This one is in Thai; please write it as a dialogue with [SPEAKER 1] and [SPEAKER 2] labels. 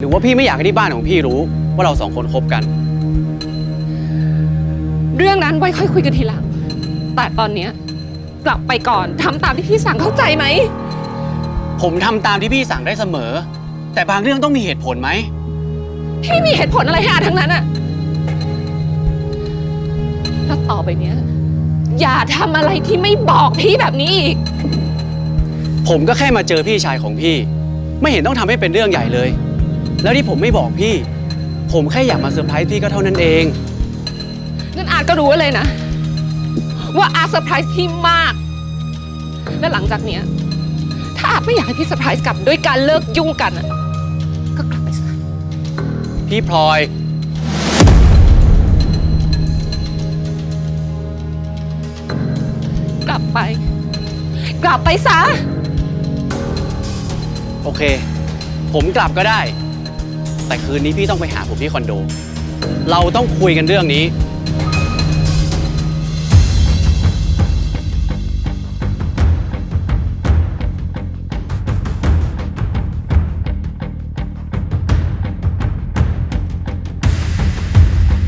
[SPEAKER 1] หรือว่าพี่ไม่อยากให้ที่บ้านของพี่รู้ว่าเราสองคนคบกัน
[SPEAKER 2] เรื่องนั้นไว้ค่อยคุยกันทีหลัง แต่ตอนเนี้ยกลับไปก่อนทำตามที่พี่สั่งเข้าใจไหม
[SPEAKER 1] ผมทำตามที่พี่สั่งได้เสมอ แต่บางเรื่องต้องมีเหตุผลไหม
[SPEAKER 2] พี่มีเหตุผลอะไรให้อาทั้งนั้นอะแล้วต่อไปเนี้ย อย่าทำอะไรที่ไม่บอกพี่แบบนี้อีก
[SPEAKER 1] ผมก็แค่มาเจอพี่ชายของพี่ ไม่เห็นต้องทำให้เป็นเรื่องใหญ่เลย แล้วที่ผมไม่บอกพี่ ผมแค่อยากมาเซอร์ไพรส์พี่ก็เท่านั้นเอง
[SPEAKER 2] นั่นอาก็รู้ไว้เลยนะ ว่าอาเซอร์ไพรส์พี่มาก และหลังจากเนี้ยถ้าอาไม่อยากให้พี่เซอร์ไพรส์กลับด้วยการเลิกยุ่งกันอะก็กลับไปซะ
[SPEAKER 1] พี่พลอย
[SPEAKER 2] กลับไป กลับไปซะ
[SPEAKER 1] โอเค ผมกลับก็ได้ แต่คืนนี้พี่ต้องไปหาผมที่คอนโด เราต้องคุยกันเรื่องนี้